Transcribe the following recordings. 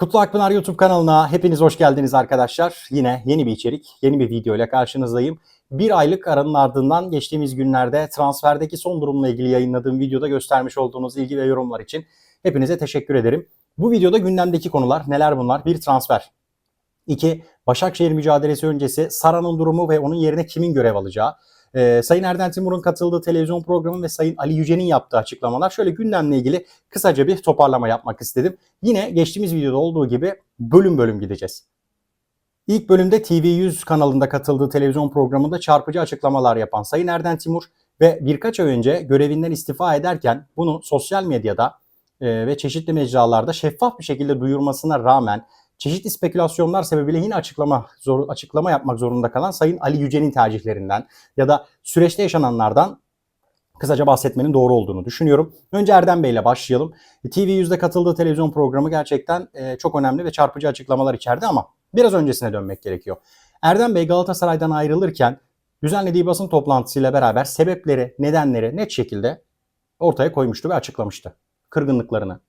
Kutlu Akpınar YouTube kanalına hepiniz hoş geldiniz arkadaşlar. Yine yeni bir içerik, yeni bir video ile karşınızdayım. Bir aylık aranın ardından geçtiğimiz günlerde transferdeki son durumla ilgili yayınladığım videoda göstermiş olduğunuz ilgi ve yorumlar için hepinize teşekkür ederim. Bu videoda gündemdeki konular neler bunlar? Bir transfer. İki, Başakşehir mücadelesi öncesi Sara'nın durumu ve onun yerine kimin görev alacağı. Ee, Sayın Erden Timur'un katıldığı televizyon programı ve Sayın Ali Yüce'nin yaptığı açıklamalar. Şöyle gündemle ilgili kısaca bir toparlama yapmak istedim. Yine geçtiğimiz videoda olduğu gibi bölüm bölüm gideceğiz. İlk bölümde TV100 kanalında katıldığı televizyon programında çarpıcı açıklamalar yapan Sayın Erden Timur ve birkaç ay önce görevinden istifa ederken bunu sosyal medyada e, ve çeşitli mecralarda şeffaf bir şekilde duyurmasına rağmen çeşitli spekülasyonlar sebebiyle yine açıklama zor, açıklama yapmak zorunda kalan Sayın Ali Yüce'nin tercihlerinden ya da süreçte yaşananlardan kısaca bahsetmenin doğru olduğunu düşünüyorum. Önce Erdem Bey ile başlayalım. TV100'de katıldığı televizyon programı gerçekten e, çok önemli ve çarpıcı açıklamalar içerdi ama biraz öncesine dönmek gerekiyor. Erdem Bey Galatasaray'dan ayrılırken düzenlediği basın toplantısıyla beraber sebepleri, nedenleri net şekilde ortaya koymuştu ve açıklamıştı. Kırgınlıklarını,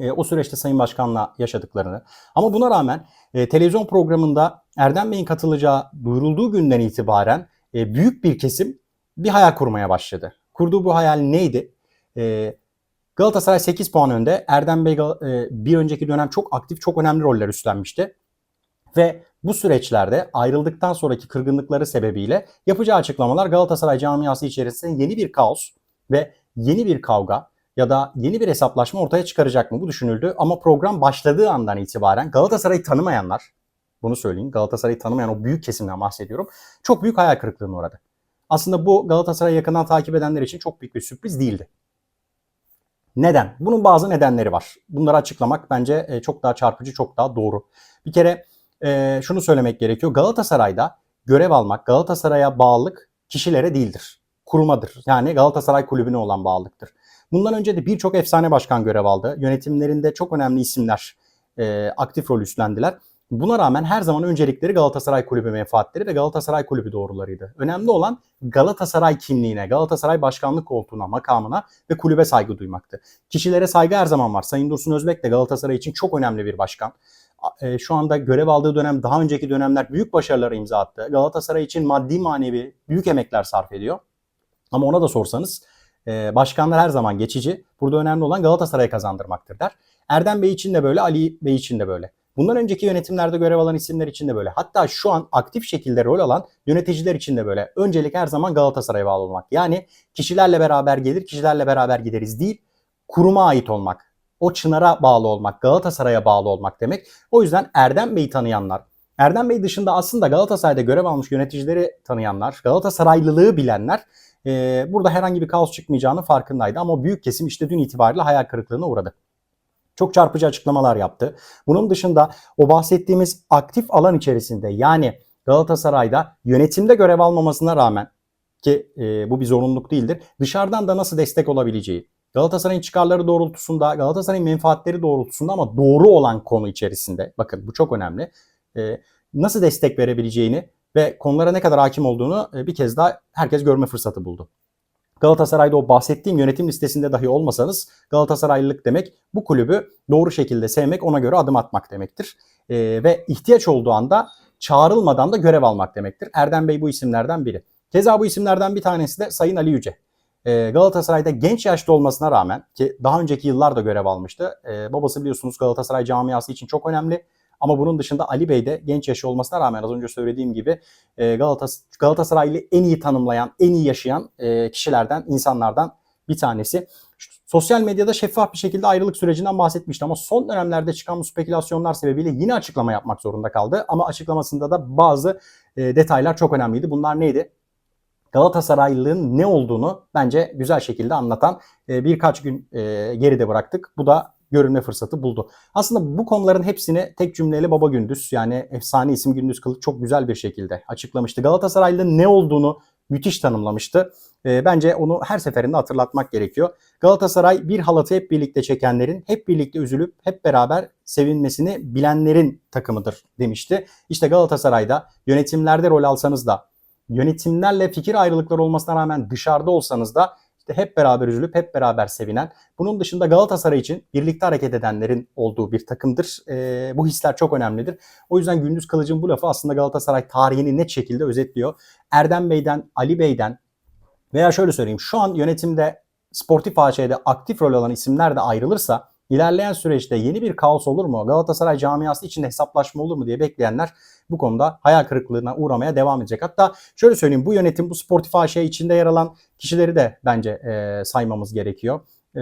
e, o süreçte Sayın Başkan'la yaşadıklarını. Ama buna rağmen e, televizyon programında Erdem Bey'in katılacağı duyurulduğu günden itibaren e, büyük bir kesim bir hayal kurmaya başladı. Kurduğu bu hayal neydi? E, Galatasaray 8 puan önde. Erdem Bey e, bir önceki dönem çok aktif, çok önemli roller üstlenmişti. Ve bu süreçlerde ayrıldıktan sonraki kırgınlıkları sebebiyle yapacağı açıklamalar Galatasaray camiası içerisinde yeni bir kaos ve yeni bir kavga ya da yeni bir hesaplaşma ortaya çıkaracak mı bu düşünüldü. Ama program başladığı andan itibaren Galatasaray'ı tanımayanlar, bunu söyleyeyim Galatasaray'ı tanımayan o büyük kesimden bahsediyorum. Çok büyük hayal kırıklığına uğradı. Aslında bu Galatasaray'ı yakından takip edenler için çok büyük bir sürpriz değildi. Neden? Bunun bazı nedenleri var. Bunları açıklamak bence e, çok daha çarpıcı, çok daha doğru. Bir kere e, şunu söylemek gerekiyor. Galatasaray'da görev almak, Galatasaray'a bağlılık kişilere değildir. Kurmadır. Yani Galatasaray kulübüne olan bağlılıktır. Bundan önce de birçok efsane başkan görev aldı. Yönetimlerinde çok önemli isimler e, aktif rol üstlendiler. Buna rağmen her zaman öncelikleri Galatasaray Kulübü menfaatleri ve Galatasaray Kulübü doğrularıydı. Önemli olan Galatasaray kimliğine, Galatasaray başkanlık koltuğuna, makamına ve kulübe saygı duymaktı. Kişilere saygı her zaman var. Sayın Dursun Özbek de Galatasaray için çok önemli bir başkan. E, şu anda görev aldığı dönem, daha önceki dönemler büyük başarılara imza attı. Galatasaray için maddi manevi büyük emekler sarf ediyor. Ama ona da sorsanız e, başkanlar her zaman geçici. Burada önemli olan Galatasaray'ı kazandırmaktır der. Erdem Bey için de böyle, Ali Bey için de böyle. Bundan önceki yönetimlerde görev alan isimler için de böyle. Hatta şu an aktif şekilde rol alan yöneticiler için de böyle. Öncelik her zaman Galatasaray'a bağlı olmak. Yani kişilerle beraber gelir, kişilerle beraber gideriz değil, kuruma ait olmak. O çınara bağlı olmak, Galatasaray'a bağlı olmak demek. O yüzden Erdem Bey'i tanıyanlar, Erdem Bey dışında aslında Galatasaray'da görev almış yöneticileri tanıyanlar, Galatasaraylılığı bilenler e, burada herhangi bir kaos çıkmayacağını farkındaydı. Ama büyük kesim işte dün itibariyle hayal kırıklığına uğradı. Çok çarpıcı açıklamalar yaptı. Bunun dışında o bahsettiğimiz aktif alan içerisinde yani Galatasaray'da yönetimde görev almamasına rağmen ki e, bu bir zorunluluk değildir. Dışarıdan da nasıl destek olabileceği, Galatasaray'ın çıkarları doğrultusunda, Galatasaray'ın menfaatleri doğrultusunda ama doğru olan konu içerisinde, bakın bu çok önemli, e, nasıl destek verebileceğini ve konulara ne kadar hakim olduğunu e, bir kez daha herkes görme fırsatı buldu. Galatasaray'da o bahsettiğim yönetim listesinde dahi olmasanız Galatasaraylılık demek bu kulübü doğru şekilde sevmek, ona göre adım atmak demektir. E, ve ihtiyaç olduğu anda çağrılmadan da görev almak demektir. Erdem Bey bu isimlerden biri. Keza bu isimlerden bir tanesi de Sayın Ali Yüce. E, Galatasaray'da genç yaşta olmasına rağmen ki daha önceki yıllarda görev almıştı. E, babası biliyorsunuz Galatasaray camiası için çok önemli. Ama bunun dışında Ali Bey de genç yaşı olmasına rağmen az önce söylediğim gibi e, Galatas Galatasaraylı en iyi tanımlayan, en iyi yaşayan e, kişilerden, insanlardan bir tanesi. Sosyal medyada şeffaf bir şekilde ayrılık sürecinden bahsetmişti ama son dönemlerde çıkan bu spekülasyonlar sebebiyle yine açıklama yapmak zorunda kaldı. Ama açıklamasında da bazı e, detaylar çok önemliydi. Bunlar neydi? Galatasaraylılığın ne olduğunu bence güzel şekilde anlatan birkaç gün e, geride bıraktık. Bu da görülme fırsatı buldu. Aslında bu konuların hepsini tek cümleyle Baba Gündüz yani efsane isim Gündüz Kılıç çok güzel bir şekilde açıklamıştı. Galatasaraylı'nın ne olduğunu müthiş tanımlamıştı. E, bence onu her seferinde hatırlatmak gerekiyor. Galatasaray bir halatı hep birlikte çekenlerin, hep birlikte üzülüp hep beraber sevinmesini bilenlerin takımıdır demişti. İşte Galatasaray'da yönetimlerde rol alsanız da, yönetimlerle fikir ayrılıkları olmasına rağmen dışarıda olsanız da Hep beraber üzülüp hep beraber sevinen. Bunun dışında Galatasaray için birlikte hareket edenlerin olduğu bir takımdır. E, bu hisler çok önemlidir. O yüzden Gündüz Kılıç'ın bu lafı aslında Galatasaray tarihini net şekilde özetliyor. Erdem Bey'den, Ali Bey'den veya şöyle söyleyeyim şu an yönetimde Sportif AŞ'de aktif rol alan isimler de ayrılırsa ilerleyen süreçte yeni bir kaos olur mu? Galatasaray camiası içinde hesaplaşma olur mu diye bekleyenler bu konuda hayal kırıklığına uğramaya devam edecek. Hatta şöyle söyleyeyim bu yönetim bu Sportif AŞ içinde yer alan kişileri de bence e, saymamız gerekiyor. E,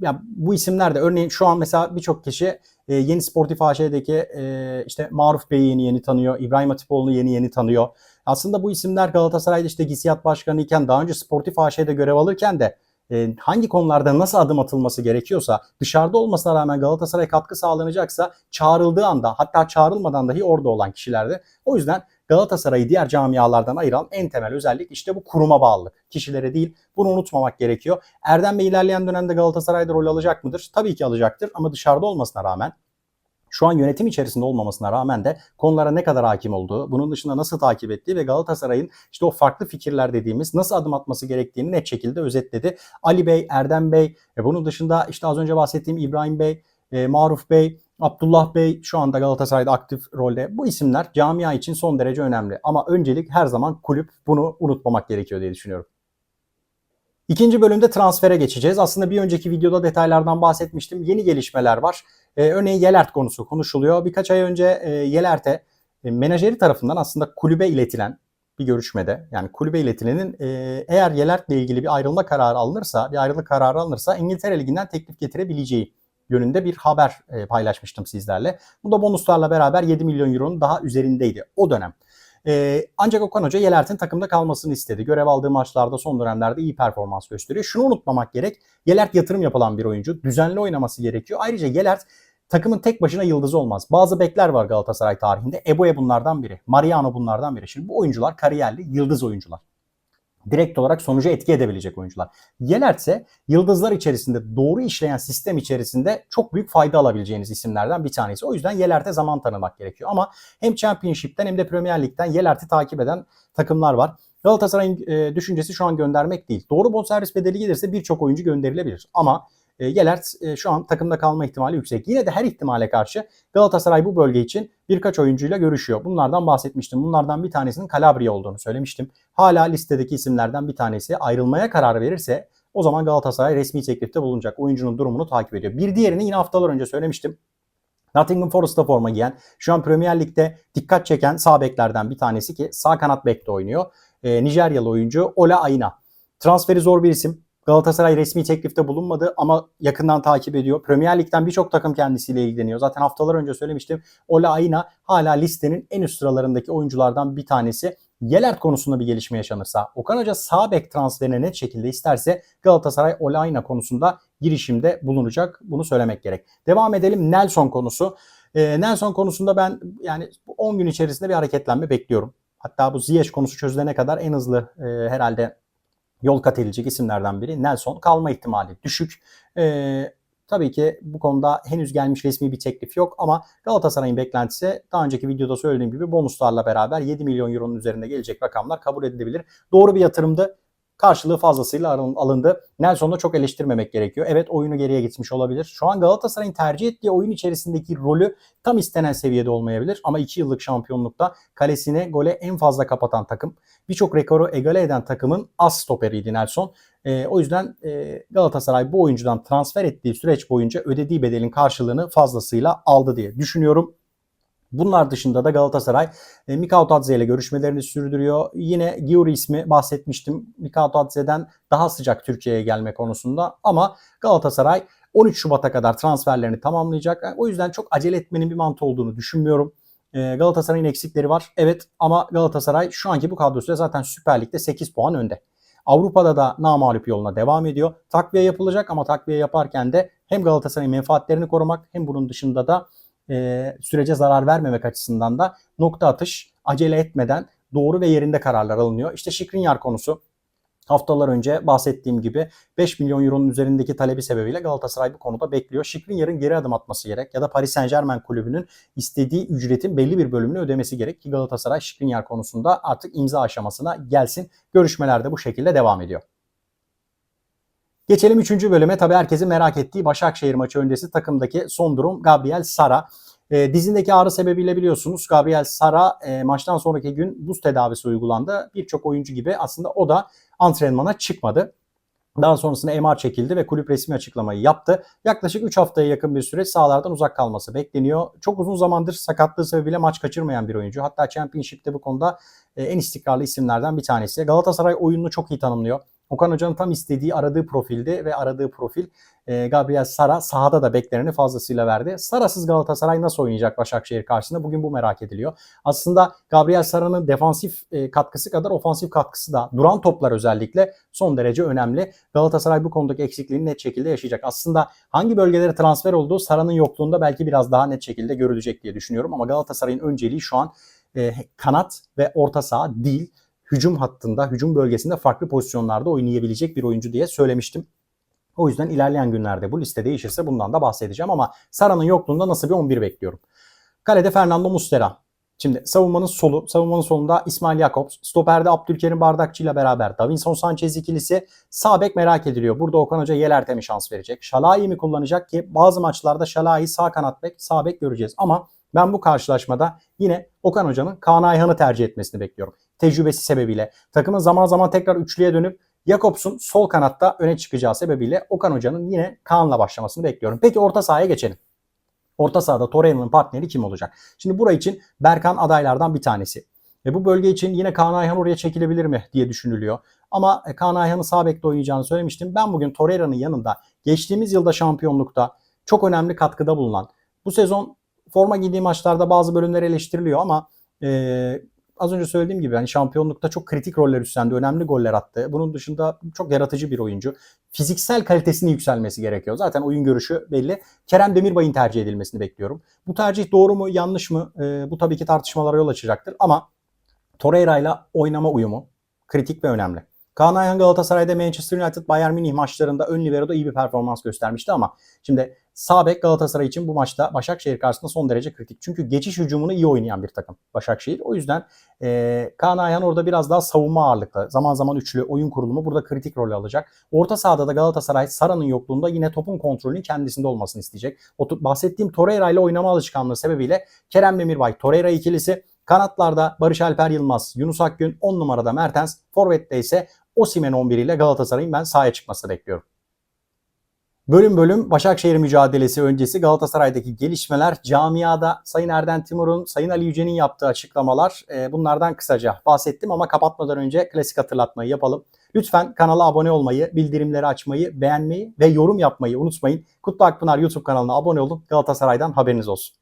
ya bu isimler de örneğin şu an mesela birçok kişi e, yeni Sportif AŞ'deki e, işte Maruf Bey'i yeni yeni tanıyor. İbrahim Hatipoğlu'nu yeni yeni tanıyor. Aslında bu isimler Galatasaray'da işte GİSİAD Başkanı iken daha önce Sportif AŞ'de görev alırken de e, hangi konularda nasıl adım atılması gerekiyorsa dışarıda olmasına rağmen Galatasaray katkı sağlanacaksa çağrıldığı anda hatta çağrılmadan dahi orada olan kişilerde. O yüzden Galatasaray'ı diğer camialardan ayıran en temel özellik işte bu kuruma bağlılık. Kişilere değil bunu unutmamak gerekiyor. Erdem Bey ilerleyen dönemde Galatasaray'da rol alacak mıdır? Tabii ki alacaktır ama dışarıda olmasına rağmen şu an yönetim içerisinde olmamasına rağmen de konulara ne kadar hakim olduğu, bunun dışında nasıl takip ettiği ve Galatasaray'ın işte o farklı fikirler dediğimiz nasıl adım atması gerektiğini net şekilde özetledi. Ali Bey, Erdem Bey ve bunun dışında işte az önce bahsettiğim İbrahim Bey, e, Maruf Bey, Abdullah Bey şu anda Galatasaray'da aktif rolde. Bu isimler camia için son derece önemli. Ama öncelik her zaman kulüp bunu unutmamak gerekiyor diye düşünüyorum. İkinci bölümde transfere geçeceğiz. Aslında bir önceki videoda detaylardan bahsetmiştim. Yeni gelişmeler var. Ee, örneğin Yelert konusu konuşuluyor. Birkaç ay önce e, Yelert'e e, menajeri tarafından aslında kulübe iletilen bir görüşmede yani kulübe iletilenin e, eğer Yelert'le ilgili bir ayrılma kararı alınırsa, bir ayrılık kararı alınırsa İngiltere Ligi'nden teklif getirebileceği yönünde bir haber e, paylaşmıştım sizlerle. Bu da bonuslarla beraber 7 milyon euronun daha üzerindeydi o dönem. Ee, ancak Okan Hoca Yelert'in takımda kalmasını istedi. Görev aldığı maçlarda son dönemlerde iyi performans gösteriyor. Şunu unutmamak gerek. Yelert yatırım yapılan bir oyuncu. Düzenli oynaması gerekiyor. Ayrıca Yelert takımın tek başına yıldızı olmaz. Bazı bekler var Galatasaray tarihinde. Eboe bunlardan biri. Mariano bunlardan biri. Şimdi bu oyuncular kariyerli yıldız oyuncular direkt olarak sonucu etki edebilecek oyuncular. Yelert ise yıldızlar içerisinde doğru işleyen sistem içerisinde çok büyük fayda alabileceğiniz isimlerden bir tanesi. O yüzden Yelert'e zaman tanımak gerekiyor. Ama hem Championship'ten hem de Premier Lig'den Yelert'i takip eden takımlar var. Galatasaray'ın e, düşüncesi şu an göndermek değil. Doğru bonservis bedeli gelirse birçok oyuncu gönderilebilir. Ama e, Yelert e, şu an takımda kalma ihtimali yüksek. Yine de her ihtimale karşı Galatasaray bu bölge için birkaç oyuncuyla görüşüyor. Bunlardan bahsetmiştim. Bunlardan bir tanesinin Calabria olduğunu söylemiştim. Hala listedeki isimlerden bir tanesi ayrılmaya karar verirse o zaman Galatasaray resmi teklifte bulunacak. Oyuncunun durumunu takip ediyor. Bir diğerini yine haftalar önce söylemiştim. Nottingham Forest'ta forma giyen, şu an Premier Lig'de dikkat çeken sağ beklerden bir tanesi ki sağ kanat bekte oynuyor. E, Nijeryalı oyuncu Ola Aina. Transferi zor bir isim. Galatasaray resmi teklifte bulunmadı ama yakından takip ediyor. Premier Lig'den birçok takım kendisiyle ilgileniyor. Zaten haftalar önce söylemiştim. Ola Aina hala listenin en üst sıralarındaki oyunculardan bir tanesi. Yelert konusunda bir gelişme yaşanırsa, Okan Hoca sağ bek transferine net şekilde isterse Galatasaray Ola Aina konusunda girişimde bulunacak. Bunu söylemek gerek. Devam edelim Nelson konusu. Ee, Nelson konusunda ben yani 10 gün içerisinde bir hareketlenme bekliyorum. Hatta bu Ziyech konusu çözülene kadar en hızlı e, herhalde yol kat edilecek isimlerden biri. Nelson kalma ihtimali düşük. Ee, tabii ki bu konuda henüz gelmiş resmi bir teklif yok ama Galatasaray'ın beklentisi daha önceki videoda söylediğim gibi bonuslarla beraber 7 milyon euronun üzerinde gelecek rakamlar kabul edilebilir. Doğru bir yatırımdı karşılığı fazlasıyla alındı. Nelson'da çok eleştirmemek gerekiyor. Evet oyunu geriye gitmiş olabilir. Şu an Galatasaray'ın tercih ettiği oyun içerisindeki rolü tam istenen seviyede olmayabilir. Ama 2 yıllık şampiyonlukta kalesini gole en fazla kapatan takım. Birçok rekoru egale eden takımın az stoperiydi Nelson. E, o yüzden e, Galatasaray bu oyuncudan transfer ettiği süreç boyunca ödediği bedelin karşılığını fazlasıyla aldı diye düşünüyorum. Bunlar dışında da Galatasaray e, Mikao Tadze ile görüşmelerini sürdürüyor. Yine Giuri ismi bahsetmiştim. Mikao Tadze'den daha sıcak Türkiye'ye gelme konusunda ama Galatasaray 13 Şubat'a kadar transferlerini tamamlayacak. O yüzden çok acele etmenin bir mantığı olduğunu düşünmüyorum. E, Galatasaray'ın eksikleri var. Evet ama Galatasaray şu anki bu kadrosuyla zaten Süper Lig'de 8 puan önde. Avrupa'da da namalup yoluna devam ediyor. Takviye yapılacak ama takviye yaparken de hem Galatasaray'ın menfaatlerini korumak hem bunun dışında da e, sürece zarar vermemek açısından da nokta atış acele etmeden doğru ve yerinde kararlar alınıyor. İşte Şikrinyar konusu haftalar önce bahsettiğim gibi 5 milyon euronun üzerindeki talebi sebebiyle Galatasaray bu konuda bekliyor. Şikrinyar'ın geri adım atması gerek ya da Paris Saint Germain kulübünün istediği ücretin belli bir bölümünü ödemesi gerek ki Galatasaray Şikrinyar konusunda artık imza aşamasına gelsin. Görüşmeler de bu şekilde devam ediyor. Geçelim 3. bölüme. Tabii herkesin merak ettiği Başakşehir maçı öncesi takımdaki son durum Gabriel Sara. E, dizindeki ağrı sebebiyle biliyorsunuz Gabriel Sara e, maçtan sonraki gün buz tedavisi uygulandı. Birçok oyuncu gibi aslında o da antrenmana çıkmadı. Daha sonrasında MR çekildi ve kulüp resmi açıklamayı yaptı. Yaklaşık 3 haftaya yakın bir süre sahalardan uzak kalması bekleniyor. Çok uzun zamandır sakatlığı sebebiyle maç kaçırmayan bir oyuncu. Hatta Championship'te bu konuda e, en istikrarlı isimlerden bir tanesi. Galatasaray oyununu çok iyi tanımlıyor. Okan Hoca'nın tam istediği, aradığı profildi ve aradığı profil e, Gabriel Sara sahada da beklerini fazlasıyla verdi. Sarasız Galatasaray nasıl oynayacak Başakşehir karşısında? Bugün bu merak ediliyor. Aslında Gabriel Sara'nın defansif e, katkısı kadar ofansif katkısı da duran toplar özellikle son derece önemli. Galatasaray bu konudaki eksikliğini net şekilde yaşayacak. Aslında hangi bölgelere transfer olduğu Sara'nın yokluğunda belki biraz daha net şekilde görülecek diye düşünüyorum. Ama Galatasaray'ın önceliği şu an e, kanat ve orta saha değil hücum hattında, hücum bölgesinde farklı pozisyonlarda oynayabilecek bir oyuncu diye söylemiştim. O yüzden ilerleyen günlerde bu liste değişirse bundan da bahsedeceğim ama Sara'nın yokluğunda nasıl bir 11 bekliyorum. Kalede Fernando Mustera. Şimdi savunmanın solu, savunmanın solunda İsmail Jakobs, stoperde Abdülkerim Bardakçı ile beraber Davinson Sanchez ikilisi sağ bek merak ediliyor. Burada Okan Hoca Yelert'e mi şans verecek? Şalai'yi mi kullanacak ki bazı maçlarda Şalai sağ kanat bek, sağ bek göreceğiz. Ama ben bu karşılaşmada yine Okan Hoca'nın Kaan Ayhan'ı tercih etmesini bekliyorum. Tecrübesi sebebiyle. Takımın zaman zaman tekrar üçlüye dönüp Jakobs'un sol kanatta öne çıkacağı sebebiyle Okan Hoca'nın yine Kaan'la başlamasını bekliyorum. Peki orta sahaya geçelim. Orta sahada Torreira'nın partneri kim olacak? Şimdi burayı için Berkan adaylardan bir tanesi. Ve bu bölge için yine Kaan Ayhan oraya çekilebilir mi diye düşünülüyor. Ama e, Kaan Ayhan'ın sağ bekte oynayacağını söylemiştim. Ben bugün Torreira'nın yanında geçtiğimiz yılda şampiyonlukta çok önemli katkıda bulunan bu sezon forma giydiği maçlarda bazı bölümler eleştiriliyor ama e, az önce söylediğim gibi hani şampiyonlukta çok kritik roller üstlendi. Önemli goller attı. Bunun dışında çok yaratıcı bir oyuncu. Fiziksel kalitesini yükselmesi gerekiyor. Zaten oyun görüşü belli. Kerem Demirbay'ın tercih edilmesini bekliyorum. Bu tercih doğru mu yanlış mı? E, bu tabii ki tartışmalara yol açacaktır. Ama Torreira ile oynama uyumu kritik ve önemli. Kaan Ayhan Galatasaray'da Manchester United Bayern Münih maçlarında ön libero'da iyi bir performans göstermişti ama şimdi sağ bek Galatasaray için bu maçta Başakşehir karşısında son derece kritik. Çünkü geçiş hücumunu iyi oynayan bir takım Başakşehir. O yüzden e, Kaan Ayhan orada biraz daha savunma ağırlıklı. Zaman zaman üçlü oyun kurulumu burada kritik rol alacak. Orta sahada da Galatasaray Sara'nın yokluğunda yine topun kontrolünün kendisinde olmasını isteyecek. O bahsettiğim Torreira ile oynama alışkanlığı sebebiyle Kerem Demirbay Torreira ikilisi Kanatlarda Barış Alper Yılmaz, Yunus Akgün 10 numarada Mertens, Forvet'te ise Osimen 11 ile Galatasaray'ın ben sahaya çıkmasını bekliyorum. Bölüm bölüm Başakşehir mücadelesi öncesi Galatasaray'daki gelişmeler, camiada Sayın Erden Timur'un, Sayın Ali Yüce'nin yaptığı açıklamalar e, bunlardan kısaca bahsettim ama kapatmadan önce klasik hatırlatmayı yapalım. Lütfen kanala abone olmayı, bildirimleri açmayı, beğenmeyi ve yorum yapmayı unutmayın. Kutlu Akpınar YouTube kanalına abone olun. Galatasaray'dan haberiniz olsun.